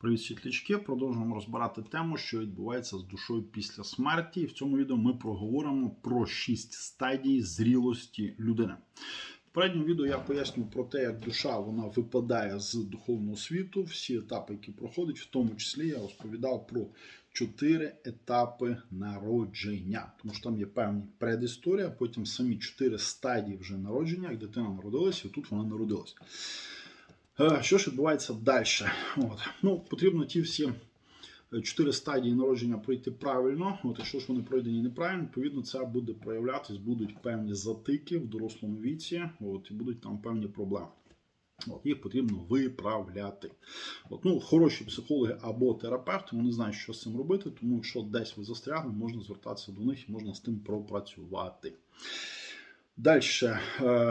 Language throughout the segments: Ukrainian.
Привіт, світлячки! Продовжуємо розбирати тему, що відбувається з душою після смерті. І в цьому відео ми проговоримо про 6 стадій зрілості людини. В попередньому відео я пояснюю про те, як душа вона випадає з духовного світу, всі етапи, які проходить, в тому числі я розповідав про 4 етапи народження. Тому що там є певні предісторія, потім самі 4 стадії вже народження, як дитина народилася, і тут вона народилася. Е, Що ж відбувається далі? От. Ну, потрібно ті всі е, чотири стадії народження пройти правильно. От, якщо ж вони пройдені неправильно, відповідно це буде проявлятись, будуть певні затики в дорослому віці, от, і будуть там певні проблеми. От, їх потрібно виправляти. От, ну, хороші психологи або терапевти вони знають, що з цим робити, тому якщо десь ви застрягли, можна звертатися до них і можна з тим пропрацювати. Далі,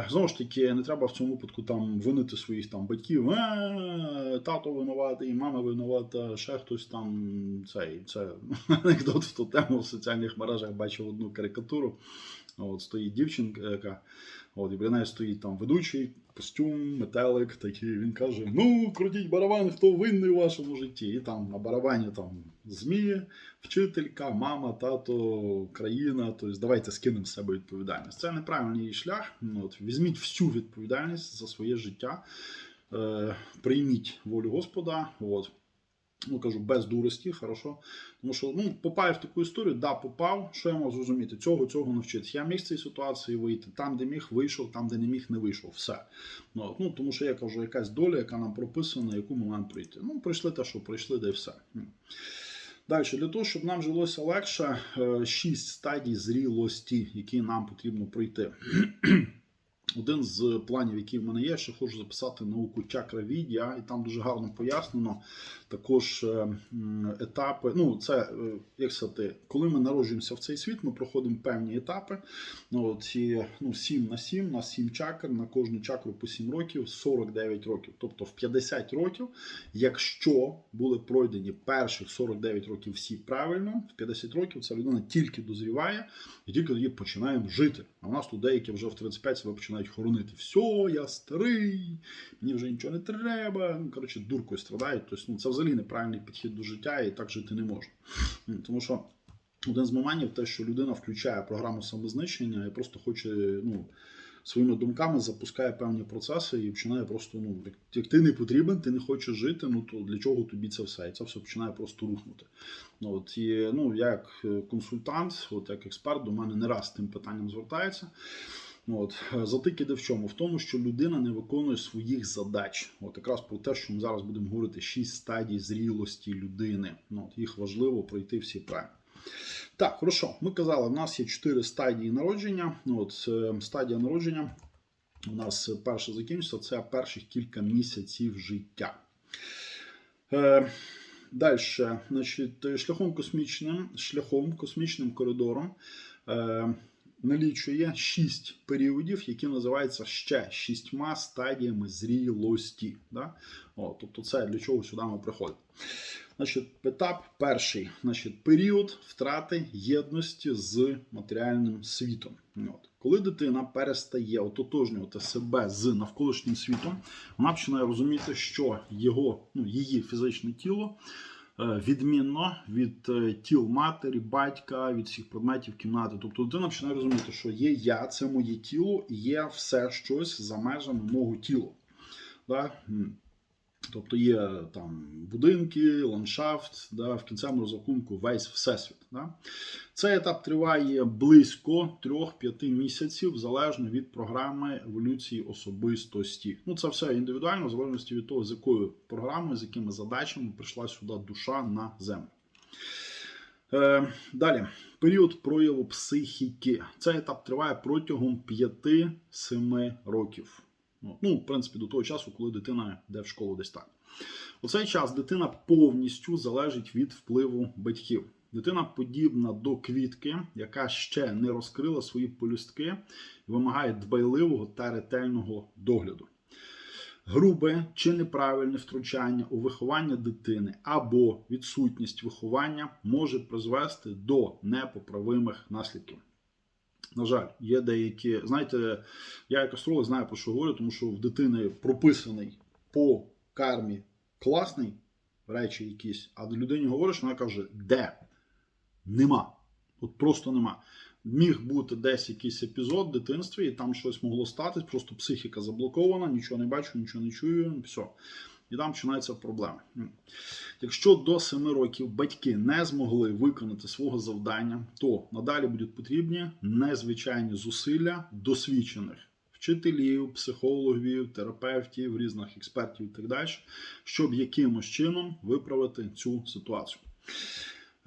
знову ж таки, не треба в цьому випадку там винити своїх там батьків. «Е, Тато винуватий, мама винувата, ще хтось там. Цей, це анекдот в ту тему в соціальних мережах бачив одну карикатуру. От Стоїть дівчинка, от, і біля неї стоїть там ведучий, костюм, метелик такий. Він каже: Ну, крутіть барабан, хто винний у вашому житті. І там на барабані там змії, вчителька, мама, тато, країна. Тобто давайте скинемо з себе відповідальність. Це неправильний шлях. От, Візьміть всю відповідальність за своє життя, е, прийміть волю Господа. От. Ну, кажу, без дурості, хорошо. Тому що ну, попав в таку історію, да, попав. Що я мав зрозуміти? Цього, цього навчитися. Я міг з цієї ситуації вийти. Там, де міг, вийшов, там, де не міг, не вийшов. Все. Ну, ну, Тому що я кажу, якась доля, яка нам прописана, яку ми маємо прийти. Ну, прийшли те, що прийшли, де все. Далі, для того, щоб нам жилося легше, е, шість стадій зрілості, які нам потрібно пройти. Один з планів, який в мене є, що хочу записати науку чакра чакравіддя, і там дуже гарно пояснено також е, етапи. Ну, це е, як сказати, коли ми народжуємося в цей світ, ми проходимо певні етапи. Ну, от, ну, 7 на 7, на 7 чакр, на кожну чакру по 7 років, 49 років. Тобто в 50 років, якщо були пройдені перших 49 років всі правильно, в 50 років ця людина тільки дозріває і тільки тоді починаємо жити. А в нас тут деякі вже в 35 себе починають хоронити. Все, я старий, мені вже нічого не треба. Ну, коротше, дуркою страдають. Тобто, ну, це взагалі неправильний підхід до життя, і так жити не можна. Тому що один з моментів те, що людина включає програму самознищення і просто хоче, ну. Своїми думками запускає певні процеси і починає просто, ну, як, як ти не потрібен, ти не хочеш жити, ну то для чого тобі це все? І це все починає просто рухнути. Ну, от, і, ну, я як е, консультант, от, як експерт, до мене не раз з тим питанням звертається. Ну, От, е, затик іде в чому? В тому, що людина не виконує своїх задач. От якраз про те, що ми зараз будемо говорити, шість стадій зрілості людини. Ну, от, їх важливо пройти всі правильно. Так, хорошо. Ми казали, в нас є чотири стадії народження. Ну, От е, стадія народження у нас перша закінчиться, це перших кілька місяців життя. Е, Далі, значить, шляхом космічним, шляхом космічним коридором е, налічує шість періодів, які називаються ще шістьма стадіями зрілості. Да? О, тобто, це для чого сюди ми приходимо. Значить, етап перший, значить, період втрати єдності з матеріальним світом. От. Коли дитина перестає ототожнювати себе з навколишнім світом, вона починає розуміти, що його, ну, її фізичне тіло відмінно від е, тіл матері, батька, від всіх предметів кімнати. Тобто дитина починає розуміти, що є я, це моє тіло, і є все щось за межами мого тіла. Да? Тобто є там будинки, ландшафт, да, в кінцевому розрахунку весь всесвіт. Да. Цей етап триває близько 3-5 місяців, залежно від програми еволюції особистості. Ну, це все індивідуально, в залежності від того, з якою програмою, з якими задачами прийшла сюди душа на землю. Е, далі, період прояву психіки. Цей етап триває протягом 5-7 років. Ну, Ну, в принципі, до того часу, коли дитина йде в школу десь так. У цей час дитина повністю залежить від впливу батьків. Дитина подібна до квітки, яка ще не розкрила свої полюстки і вимагає дбайливого та ретельного догляду. Грубе чи неправильне втручання у виховання дитини або відсутність виховання може призвести до непоправимих наслідків. На жаль, є деякі. Знаєте, я як астролог знаю про що говорю, тому що в дитини прописаний по кармі класний речі якісь, а людині говориш, вона каже, де? Нема. От просто нема. Міг бути десь якийсь епізод в дитинстві, і там щось могло статись, просто психіка заблокована, нічого не бачу, нічого не чую, все. І там починаються проблеми. Якщо до 7 років батьки не змогли виконати свого завдання, то надалі будуть потрібні незвичайні зусилля досвідчених вчителів, психологів, терапевтів, різних експертів і так далі, щоб якимось чином виправити цю ситуацію.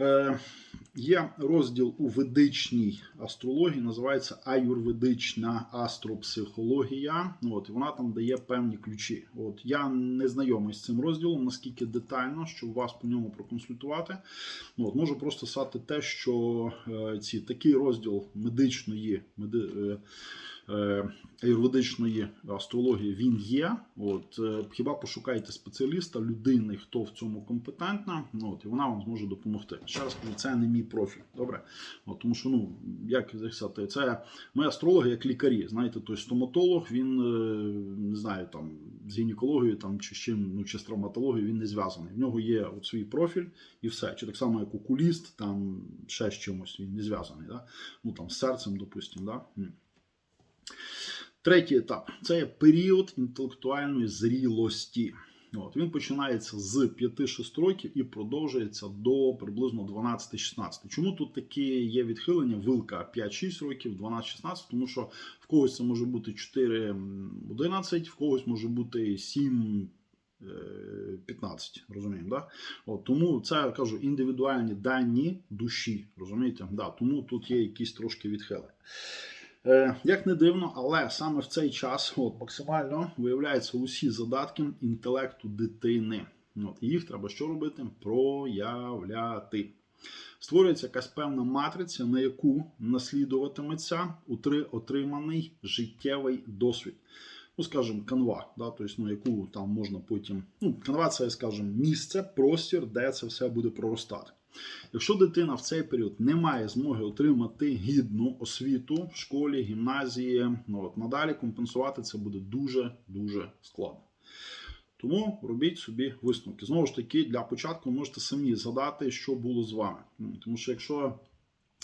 Е, є розділ у ведичній астрології, називається аюрведична астропсихологія. От, і вона там дає певні ключі. От, я не знайомий з цим розділом, наскільки детально, щоб вас по ньому проконсультувати. Ну, От, можу просто сказати те, що е, ці, такий розділ медичної, меди, е, е, аюрведичної астрології він є. От, е, хіба пошукайте спеціаліста, людини, хто в цьому компетентна, ну, от, і вона вам зможе допомогти. Ще раз кажу, це не мій профіль. Добре? От, тому що, ну, як сказати, це ми астрологи як лікарі. Знаєте, той стоматолог, він е, не знаю, там з гінекологією там, чи з чим, ну, чи з травматологією він не зв'язаний. В нього є от свій профіль і все. Чи так само, як окуліст, там ще з чимось він не зв'язаний. Да? Ну, там, з серцем, допустимо. Да? Третій етап це період інтелектуальної зрілості. От, він починається з 5-6 років і продовжується до приблизно 12-16. Чому тут такі є відхилення? Вилка 5-6 років, 12-16, тому що в когось це може бути 4-11, в когось може бути 7. е, 15, розуміємо, да? От, тому це я кажу індивідуальні дані душі, розумієте? Да, тому тут є якісь трошки відхилення. Е, як не дивно, але саме в цей час от, максимально виявляються усі задатки інтелекту дитини. От, їх треба що робити? Проявляти. Створюється якась певна матриця, на яку наслідуватиметься отриманий життєвий досвід. Ну, скажімо, канва, да, тобто, ну, яку там можна потім. Ну, канва це, скажімо, місце, простір, де це все буде проростати. Якщо дитина в цей період не має змоги отримати гідну освіту в школі, гімназії, ну, от, надалі компенсувати це буде дуже дуже складно. Тому робіть собі висновки. Знову ж таки, для початку можете самі згадати, що було з вами. Тому що якщо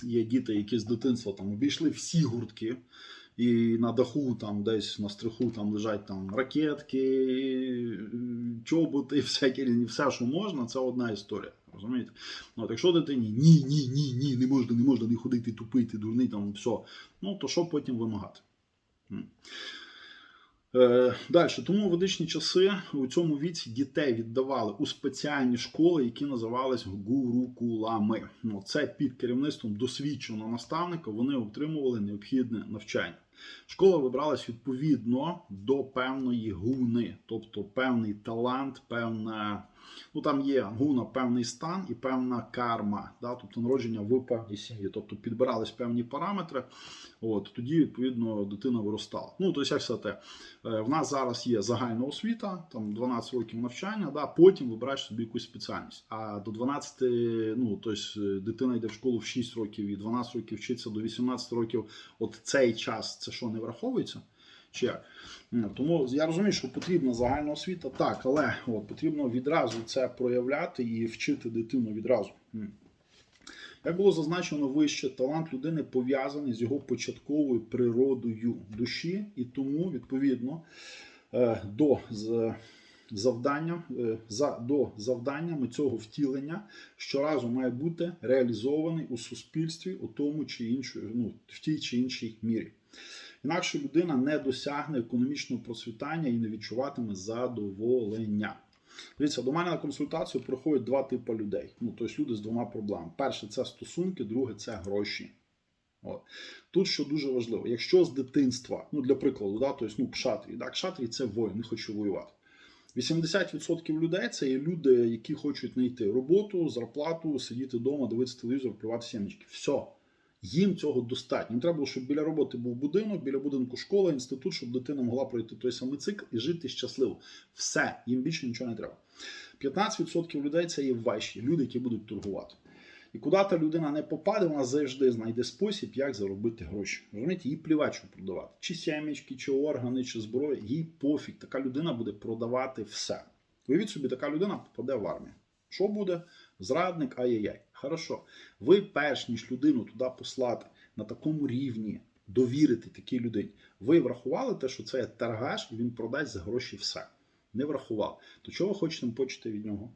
є діти, які з дитинства там обійшли всі гуртки, і на даху, там десь на стриху там лежать там ракетки, чоботи, всякі все, що можна, це одна історія. Розумієте? Ну, от якщо дитині ні, ні, ні, ні, не можна, не можна не ходити, тупити, дурний, там все. Ну, то що потім вимагати? Е, Далі, тому в ведичні часи у цьому віці дітей віддавали у спеціальні школи, які називались гурукулами. Ну, це під керівництвом досвідченого наставника вони отримували необхідне навчання. Школа вибралась відповідно до певної гуни, тобто певний талант, певна. Ну там є гуна, певний стан і певна карма, да, тобто народження в певній сім'ї. Тобто підбирались певні параметри. От тоді відповідно дитина виростала. Ну тобто, як сказати, е, в нас зараз є загальна освіта, там 12 років навчання, да, потім вибираєш собі якусь спеціальність. А до 12, ну тобто дитина йде в школу в 6 років і 12 років вчиться до 18 років. От цей час це що не враховується? Ну, Тому я розумію, що потрібна загальна освіта, так, але от, потрібно відразу це проявляти і вчити дитину відразу. Як було зазначено вище, талант людини пов'язаний з його початковою природою душі, і тому, відповідно, е, до завдання, е, до завданнями цього втілення щоразу має бути реалізований у суспільстві у тому чи іншій, ну, в тій чи іншій мірі. Інакше людина не досягне економічного процвітання і не відчуватиме задоволення. Дивіться, до мене на консультацію приходять два типи людей. Ну, тобто люди з двома проблемами. Перше це стосунки, друге це гроші. От. Тут що дуже важливо, якщо з дитинства, ну для прикладу, да, тобто, ну, кшатрі, да, кшатрі це воїн, не хоче воювати. 80% людей це є люди, які хочуть знайти роботу, зарплату, сидіти вдома, дивитися телевізор, плювати сімечки. Все. Їм цього достатньо. Їм треба було, щоб біля роботи був будинок, біля будинку школа, інститут, щоб дитина могла пройти той самий цикл і жити щасливо. Все, їм більше нічого не треба. 15% людей це є важчі, люди, які будуть торгувати. І куди та людина не попаде, вона завжди знайде спосіб, як заробити гроші. Розумієте, їй плівать, що продавати. Чи сімечки, чи органи, чи зброя, їй пофіг. Така людина буде продавати все. Уявіть собі, така людина попаде в армію. Що буде? Зрадник, ай-яй-яй. Хорошо. Ви перш ніж людину туди послати на такому рівні, довірити такій людині, ви врахували те, що це є торгаш, і він продасть за гроші все. Не врахував. То чого ви хочете почути від нього?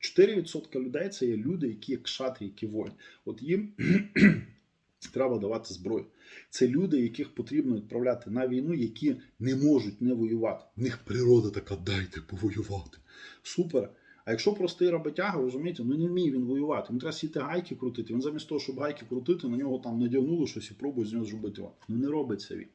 4% людей це є люди, які як шатрі, які воїн. От їм треба давати зброю. Це люди, яких потрібно відправляти на війну, які не можуть не воювати. В них природа така, дайте повоювати. Супер. А якщо простий роботяга, розумієте, ну не вміє він воювати. Йому треба сіти гайки крутити. Він замість того, щоб гайки крутити, на нього там надягнули щось і пробує з нього зробити. Ну не робиться він.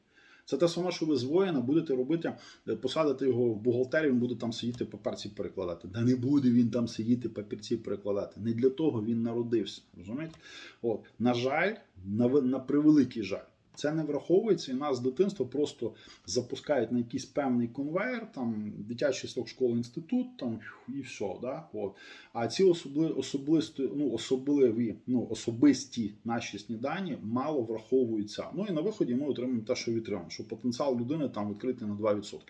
Це те саме, що ви з воїна будете робити, е, посадити його в бухгалтерію, він буде там сидіти папірці перекладати. Да не буде він там сидіти папірці перекладати. Не для того він народився. Розумієте? От. На жаль, на, на превеликий жаль. Це не враховується, і нас з дитинства просто запускають на якийсь певний конвейер, там дитячий срок школи, інститут, там і все. Да? От. А ці особли, особисті, ну, особливі, ну, особисті наші снідані мало враховуються. Ну і на виході ми отримуємо те, що відтримуємо, що потенціал людини там відкритий на 2%.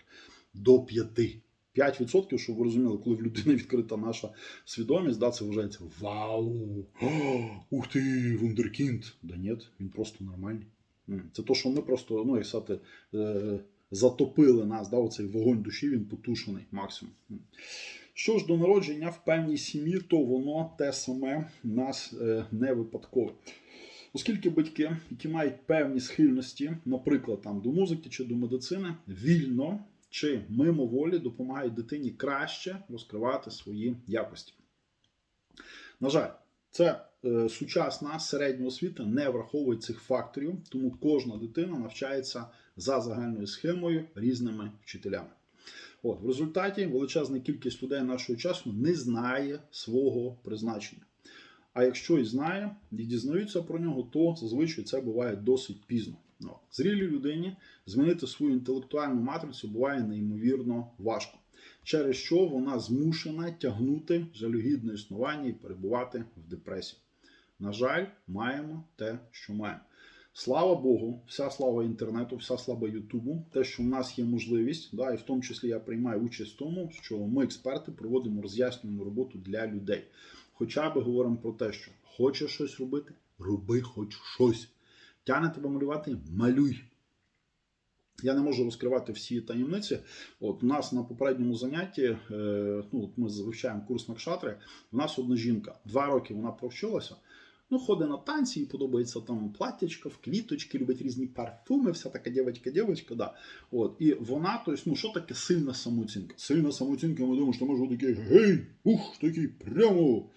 До 5%. 5%, щоб ви розуміли, коли в людини відкрита наша свідомість, да, це вважається Вау! О, ух ти, вундеркінд! Да ні, він просто нормальний. Це то, що ми просто, ну, як сказати, е, затопили нас, да, оцей вогонь душі, він потушений максимум. Що ж до народження в певній сім'ї, то воно те саме нас е, не випадкове. Оскільки батьки, які мають певні схильності, наприклад, там до музики чи до медицини, вільно чи мимоволі допомагають дитині краще розкривати свої якості. На жаль, це сучасна середня освіта не враховує цих факторів, тому кожна дитина навчається за загальною схемою різними вчителями. От, в результаті величезна кількість людей нашого часу не знає свого призначення. А якщо і знає, і дізнаються про нього, то зазвичай це буває досить пізно. Зрілій людині змінити свою інтелектуальну матрицю буває неймовірно важко, через що вона змушена тягнути жалюгідне існування і перебувати в депресії. На жаль, маємо те, що маємо. Слава Богу, вся слава інтернету, вся слава Ютубу, те, що в нас є можливість, да, і в тому числі я приймаю участь в тому, що ми, експерти, проводимо роз'яснювальну роботу для людей. Хоча би говоримо про те, що хочеш щось робити, роби хоч щось. Тяне тебе малювати, малюй. Я не можу розкривати всі таємниці. От у нас на попередньому занятті, е, ну от ми вивчаємо курс Накшатри. У нас одна жінка. Два роки вона провчилася. Ну, ходить на танці, їй подобається там платтячка, в квіточки, любить різні парфуми, вся така дівчинка-дівчинка, да. От. І вона, то есть, ну, що таке сильна самооцінка? Сильна самооцінка, ми думаємо, що може бути такий гей, ух, такий прямо.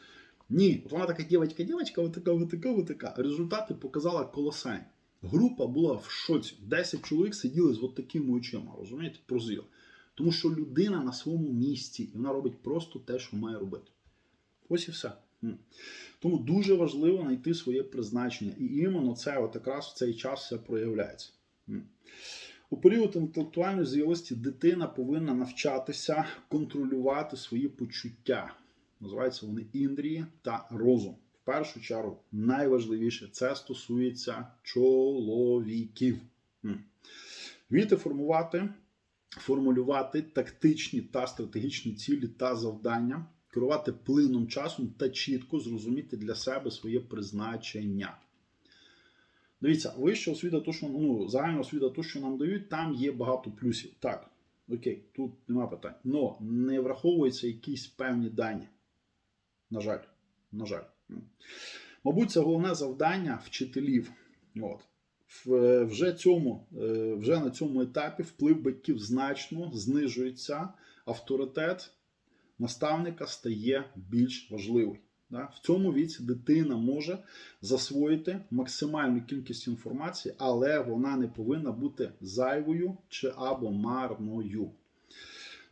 Ні, от вона така дівчинка-дівчинка, от така, от така, от така. Результати показала колосальні. Група була в шоці. 10 чоловік сиділи з от такими очима, розумієте, прозріли. Тому що людина на своєму місці, і вона робить просто те, що має робити. Ось і все. Тому дуже важливо знайти своє призначення. І іменно це от якраз в цей час все проявляється. У період інтелектуальної зрілості дитина повинна навчатися контролювати свої почуття. Називаються вони індрії та розум. В першу чергу, найважливіше це стосується чоловіків. Вміти формувати, формулювати тактичні та стратегічні цілі та завдання, керувати плином часом та чітко зрозуміти для себе своє призначення. Дивіться, вища освіта, то, що ну, загальна освіта, то, що нам дають, там є багато плюсів. Так, окей, тут нема питань. Но не враховуються якісь певні дані. На жаль, на жаль. Мабуть, це головне завдання вчителів. От. Вже, цьому, е, вже на цьому етапі вплив батьків значно знижується, авторитет наставника стає більш важливий. В цьому віці дитина може засвоїти максимальну кількість інформації, але вона не повинна бути зайвою чи або марною.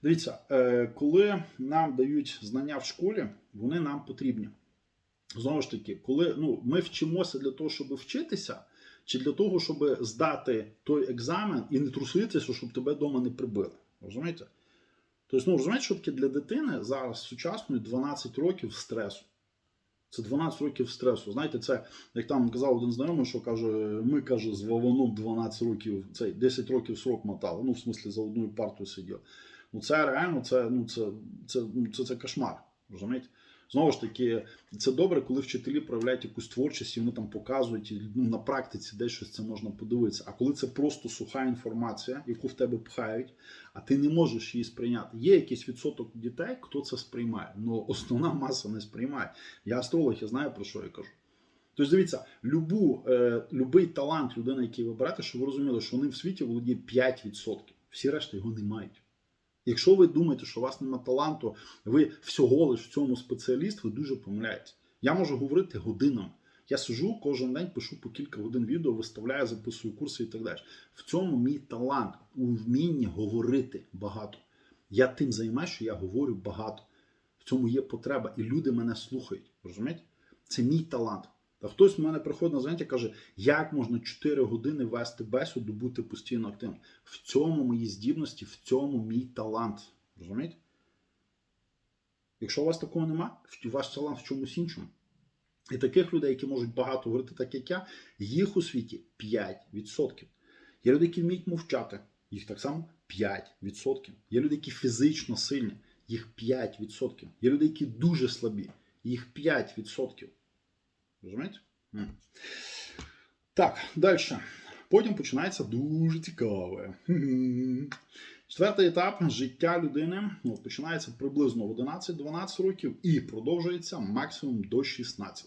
Дивіться, е, коли нам дають знання в школі, вони нам потрібні. Знову ж таки, коли ну, ми вчимося для того, щоб вчитися, чи для того, щоб здати той екзамен і не труситися, щоб тебе вдома не прибили. Розумієте? Тобто, ну розумієте, що таке для дитини зараз сучасної 12 років стресу. Це 12 років стресу. Знаєте, це, як там казав один знайомий, що каже, ми каже, з Ваваном 12 років, цей 10 років срок мотали. Ну, в смислі, за одною партою сидів. Ну, це реально, це, ну, це, це, ну, це, це кошмар. Розумієте? Знову ж таки, це добре, коли вчителі проявляють якусь творчість і вони там показують ну, на практиці десь щось це можна подивитися. А коли це просто суха інформація, яку в тебе пхають, а ти не можеш її сприйняти. Є якийсь відсоток дітей, хто це сприймає, але основна маса не сприймає. Я астролог, я знаю про що я кажу. Тобто, дивіться, любу, е, любий талант людини, який ви берете, щоб ви розуміли, що вони в світі володіє 5%. Всі решта його не мають. Якщо ви думаєте, що у вас немає таланту, ви всього лиш в цьому спеціаліст, ви дуже помиляєтесь. Я можу говорити годинами. Я сижу кожен день, пишу по кілька годин відео, виставляю, записую курси і так далі. В цьому мій талант у вмінні говорити багато. Я тим займаюся, що я говорю багато. В цьому є потреба, і люди мене слухають. Розумієте? Це мій талант. Та хтось в мене приходить на заняття і каже, як можна 4 години вести бесіду, бути постійно активним. В цьому мої здібності, в цьому мій талант. Розумієте? Якщо у вас такого нема, у вас талант в чомусь іншому. І таких людей, які можуть багато говорити, так як я, їх у світі 5%. Є люди, які вміють мовчати, їх так само 5%. Є люди, які фізично сильні, їх 5%. Є люди, які дуже слабі, їх 5%. Розумієте? Так, далі. Потім починається дуже цікаве. Четвертий етап життя людини ну, починається приблизно в 11-12 років і продовжується максимум до 16.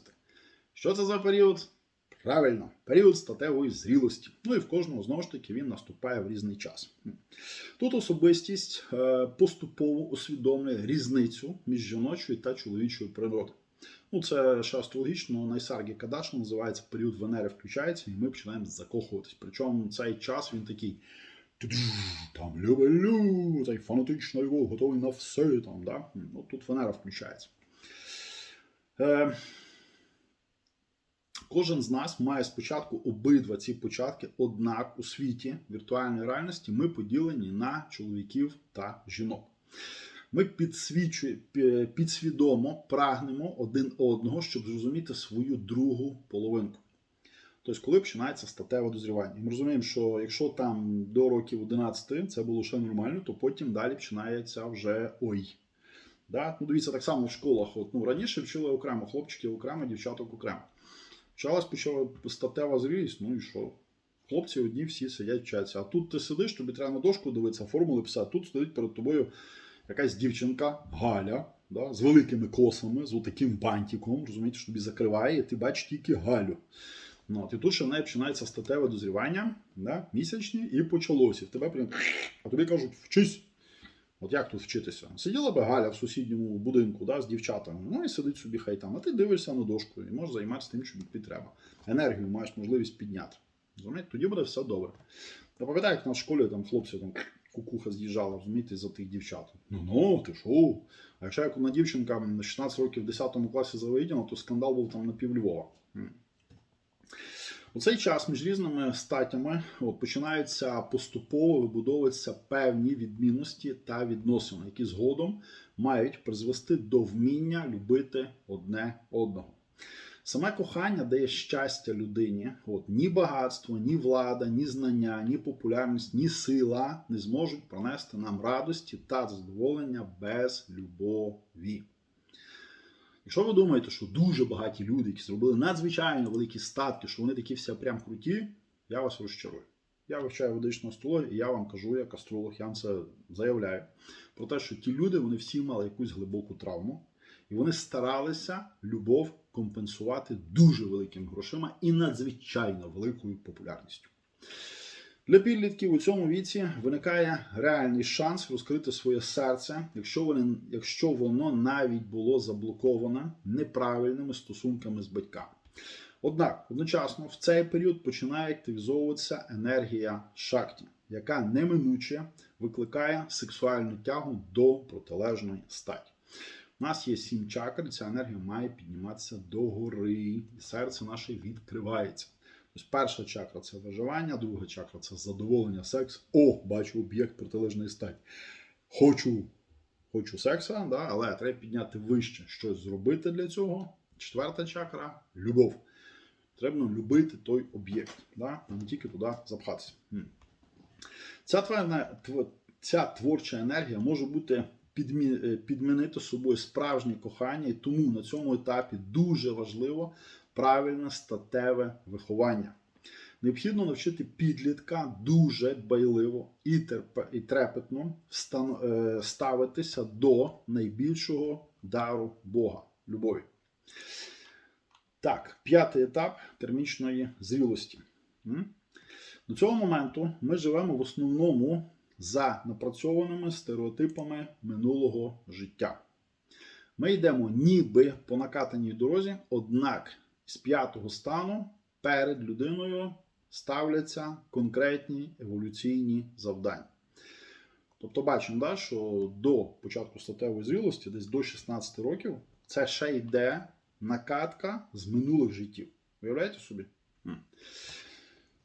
Що це за період? Правильно, період статевої зрілості. Ну і в кожного знову ж таки він наступає в різний час. Тут особистість е, поступово усвідомлює різницю між жіночою та чоловічою природою. Ну, це ще астрологічно найсаргі Кадаш називається період Венери включається, і ми починаємо закохуватись. Причому цей час він такий. Там люблю, цей фанатичний його, готовий на все. Там, да? ну, Тут Венера включається. Е, Кожен з нас має спочатку обидва ці початки, однак у світі віртуальної реальності ми поділені на чоловіків та жінок. Ми підсвічуємо, підсвідомо прагнемо один одного, щоб зрозуміти свою другу половинку. Тобто, коли починається статеве дозрівання. І ми розуміємо, що якщо там до років 11 це було ще нормально, то потім далі починається вже ой. Да? Ну, Дивіться, так само в школах. От, ну, Раніше вчили окремо, хлопчиків окремо, дівчаток окремо. Почалась почала статева зрілість, ну і що? Хлопці одні всі сидять вчаться. А тут ти сидиш, тобі треба на дошку дивитися, формули писати. Тут стоїть перед тобою якась дівчинка Галя да, з великими косами, з отаким бантиком, розумієте, що тобі закриває, і ти бачиш тільки Галю. Ну, от, І тут ще в неї починається статеве дозрівання, да, місячні, і почалося. В тебе прям, а тобі кажуть, вчись. От як тут вчитися? Сиділа би Галя в сусідньому будинку да, з дівчатами, ну і сидить собі хай там, а ти дивишся на дошку і можеш займатися тим, що тобі треба. Енергію маєш можливість підняти. Розумієте? Тоді буде все добре. Я пам'ятаю, як на школі там хлопці там кукуха з'їжджала, розумієте, за тих дівчат. Ну ну, ти що? А якщо як одна дівчинка на 16 років в 10 класі завиділа, то скандал був там на пів Львова. У цей час між різними статтями от, починаються поступово вибудовуватися певні відмінності та відносини, які згодом мають призвести до вміння любити одне одного. Саме кохання дає щастя людині. От, Ні багатство, ні влада, ні знання, ні популярність, ні сила не зможуть пронести нам радості та задоволення без любові. Якщо ви думаєте, що дуже багаті люди, які зробили надзвичайно великі статки, що вони такі всі прям круті, я вас розчарую. Я вивчаю ведичну астрологію, і я вам кажу, як астролог, я вам це заявляю. Про те, що ті люди вони всі мали якусь глибоку травму, і вони старалися любов компенсувати дуже великими грошима і надзвичайно великою популярністю. Для підлітків у цьому віці виникає реальний шанс розкрити своє серце, якщо вони, якщо воно навіть було заблоковане неправильними стосунками з батьками. Однак одночасно в цей період починає активізовуватися енергія шакті, яка неминуче викликає сексуальну тягу до протилежної статі. У нас є сім чакр, ця енергія має підніматися догори, і серце наше відкривається. Тобто перша чакра це виживання, друга чакра це задоволення, секс. О, бачу об'єкт протилежної статі. Хочу хочу секса, да, але треба підняти вище, щось зробити для цього. Четверта чакра любов. Треба любити той об'єкт, да, а не тільки туди запхатися. Ця, тварна, ця творча енергія може бути підмінити собою справжнє кохання, і тому на цьому етапі дуже важливо правильне статеве виховання. Необхідно навчити підлітка дуже дбайливо і, терпе- і трепетно е, ставитися до найбільшого дару Бога любові. Так, п'ятий етап термічної зрілості. До цього моменту ми живемо в основному за напрацьованими стереотипами минулого життя. Ми йдемо ніби по накатаній дорозі, однак з п'ятого стану перед людиною ставляться конкретні еволюційні завдання. Тобто бачимо, да, що до початку статевої зрілості, десь до 16 років, це ще йде накатка з минулих життів. Уявляєте собі?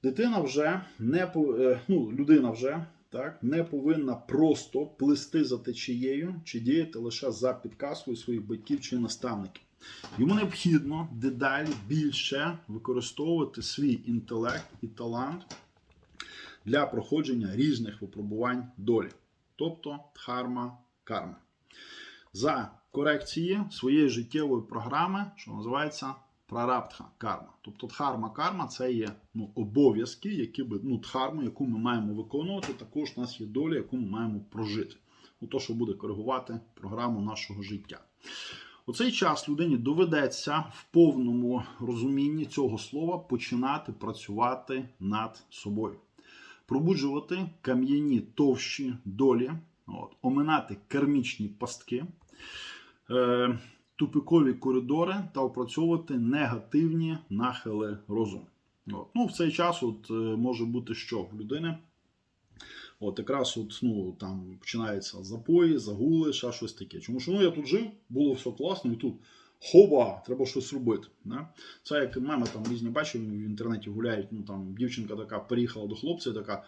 Дитина вже не е, ну, людина вже так, не повинна просто плисти за течією чи діяти лише за підказкою своїх батьків чи наставників. Йому необхідно дедалі більше використовувати свій інтелект і талант для проходження різних випробувань долі, тобто дхарма карма. За корекції своєї життєвої програми, що називається прарабдха карма. Тобто дхарма карма це є ну, обов'язки, які би ну, дхарму, яку ми маємо виконувати. Також у нас є доля, яку ми маємо прожити. Ну, то, що буде коригувати програму нашого життя. У цей час людині доведеться в повному розумінні цього слова починати працювати над собою, пробуджувати кам'яні товщі долі, от, оминати кармічні пастки, е, тупикові коридори та опрацьовувати негативні нахили розуму. От. Ну, в цей час от, е, може бути що в людини. От якраз от, ну, там починаються запої, загули, ще щось таке. Чому що ну, я тут жив, було все класно, і тут хоба, треба щось робити. Да? Це як меми там різні бачив, в інтернеті гуляють. Ну там дівчинка така приїхала до хлопця, така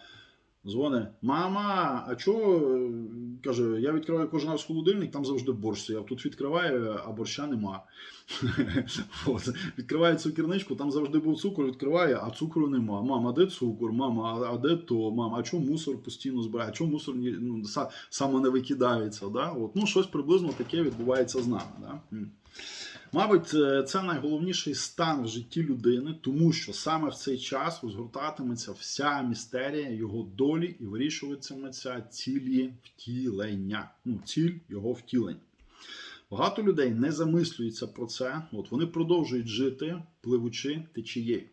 дзвони: Мама, а чого? каже, я відкриваю кожен раз холодильник, там завжди борщ стояв. Тут відкриваю, а борща нема. Відкриваю цукерничку, там завжди був цукор, відкриваю, а цукру нема. Мама, де цукор? Мама, а- а де то? Мама, а чому мусор постійно збирає? А чому мусор ну, саме не викидається? Да? От. Ну, щось приблизно таке відбувається з нами. Да? Мабуть, е, це найголовніший стан в житті людини, тому що саме в цей час розгортатиметься вся містерія його долі і вирішуватиметься цілі втілення. Ну, ціль його втілення. Багато людей не замислюються про це, от вони продовжують жити, пливучи течією.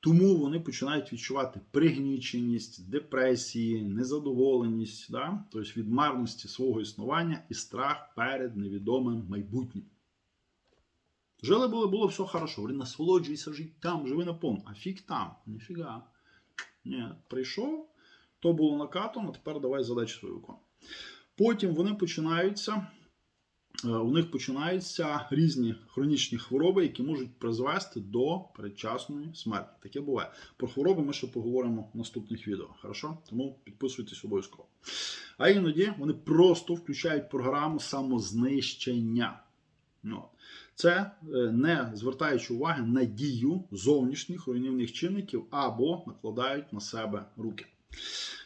Тому вони починають відчувати пригніченість, депресії, незадоволеність, да? тобто від марності свого існування і страх перед невідомим майбутнім. Жили було, було все хорошо. Говори, насолоджуйся життям, живи наповну. А фіг там, ніфіга. Ні, прийшов, то було накатано, тепер давай задачу свою виконуй. Потім вони починаються. е, У них починаються різні хронічні хвороби, які можуть призвести до передчасної смерті. Таке буває. Про хвороби ми ще поговоримо в наступних відео. Хорошо? Тому підписуйтесь обов'язково. А іноді вони просто включають програму самознищення. Ну, це е, не звертаючи уваги на дію зовнішніх руйнівних чинників або накладають на себе руки.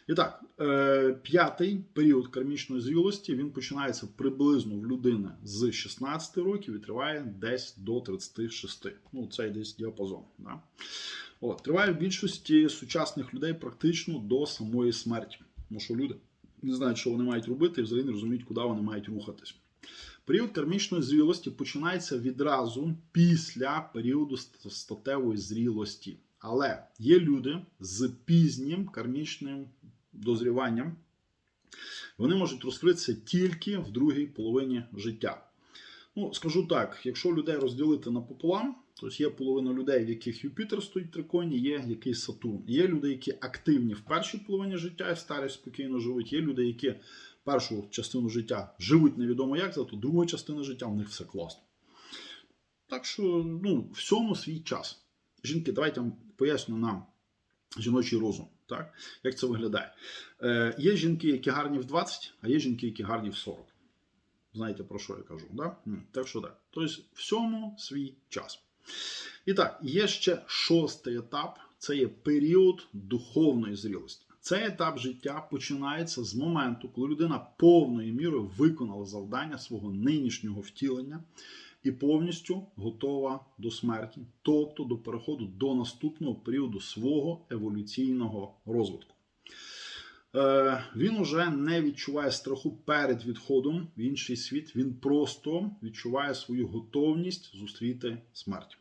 І так, е, п'ятий період кармічної зрілості він починається приблизно в людини з 16 років і триває десь до 36. Ну, це десь діапазон. Да? От, триває в більшості сучасних людей практично до самої смерті. Тому що люди не знають, що вони мають робити, і взагалі не розуміють, куди вони мають рухатись. Період кармічної зрілості починається відразу після періоду статевої зрілості. Але є люди з пізнім кармічним дозріванням. Вони можуть розкритися тільки в другій половині життя. Ну, скажу так: якщо людей розділити напополам, то є половина людей, в яких Юпітер стоїть в триконі, є якийсь Сатурн. Є люди, які активні в першій половині життя і старі спокійно живуть. Є люди, які першу частину життя живуть невідомо як, зато друга частина життя в них все класно. Так що, ну, всьому свій час. Жінки, давайте поясню нам жіночий розум. Так? Як це виглядає? Е, є жінки, які гарні в 20, а є жінки, які гарні в 40. Знаєте, про що я кажу? Да? Так що так. Тобто, всьому свій час. І так, є ще шостий етап це є період духовної зрілості. Цей етап життя починається з моменту, коли людина повною мірою виконала завдання свого нинішнього втілення і повністю готова до смерті, тобто до переходу до наступного періоду свого еволюційного розвитку. Е, Він уже не відчуває страху перед відходом в інший світ. Він просто відчуває свою готовність зустріти смерть.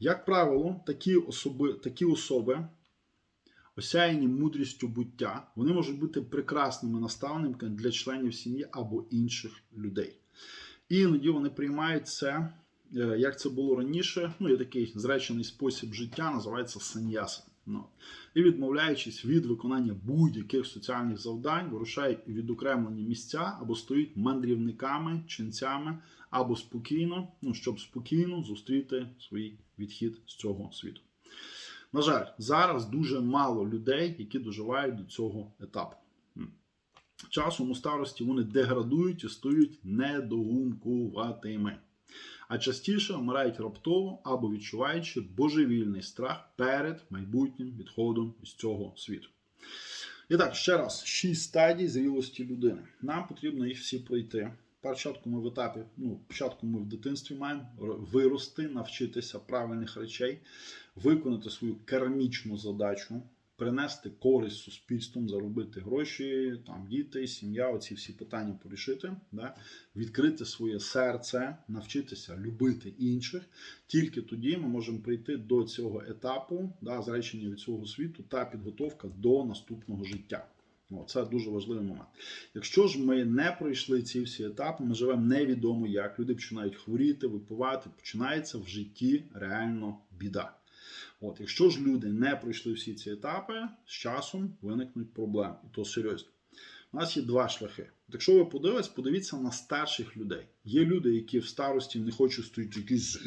Як правило, такі особи, такі особи, осяяні мудрістю буття, вони можуть бути прекрасними наставниками для членів сім'ї або інших людей. І іноді вони приймають це, е, як це було раніше. Ну, є такий зречений спосіб життя, називається саньяса. Ну, і відмовляючись від виконання будь-яких соціальних завдань, вирушають відокремлені місця або стають мандрівниками, ченцями, або спокійно, ну щоб спокійно зустріти свій відхід з цього світу. На жаль, зараз дуже мало людей, які доживають до цього етапу. Часом у старості вони деградують і стають недоумкуватими. А частіше вмирають раптово або відчуваючи божевільний страх перед майбутнім відходом з цього світу. І так, ще раз, шість стадій зрілості людини. Нам потрібно їх всі пройти. Спочатку ми в етапі, ну, спочатку ми в дитинстві маємо вирости, навчитися правильних речей, виконати свою кармічну задачу, принести користь суспільством, заробити гроші, там діти, сім'я, оці всі питання порішити, да? відкрити своє серце, навчитися любити інших. Тільки тоді ми можемо прийти до цього етапу, да, зречення від свого світу та підготовка до наступного життя. О, це дуже важливий момент. Якщо ж ми не пройшли ці всі етапи, ми живемо невідомо як. Люди починають хворіти, випивати, починається в житті реально біда. От, якщо ж люди не пройшли всі ці етапи, з часом виникнуть проблеми, і то серйозно. У нас є два шляхи. Якщо ви подивитесь, подивіться на старших людей. Є люди, які в старості не хочуть стоїти якісь.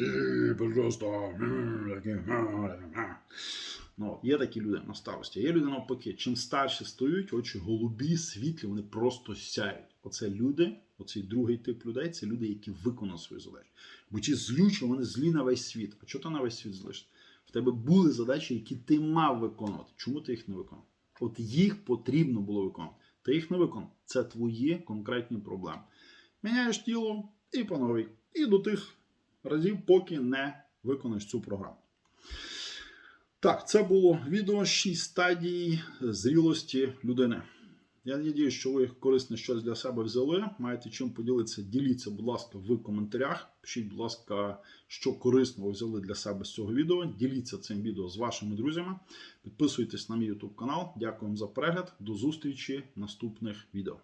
Ну, є такі люди на старості. Є люди навпаки. Чим старші стають, очі голубі, світлі, вони просто сяють. Оце люди, оцей другий тип людей, це люди, які виконали свою задачу. Бо ті злючі, вони злі на весь світ. А чого ти на весь світ злиш? Тебе були задачі, які ти мав виконувати. Чому ти їх не виконав? От їх потрібно було виконувати. Ти їх не виконав. Це твої конкретні проблеми. Міняєш тіло і по новій. І до тих разів, поки не виконаєш цю програму. Так, це було відео 6 стадій зрілості людини. Я надіюсь, що ви корисне щось для себе взяли. Маєте чим поділитися, діліться, будь ласка, в коментарях. Пишіть, будь ласка, що корисного взяли для себе з цього відео. Діліться цим відео з вашими друзями. Підписуйтесь на мій YouTube канал. Дякую за перегляд. До зустрічі в наступних відео.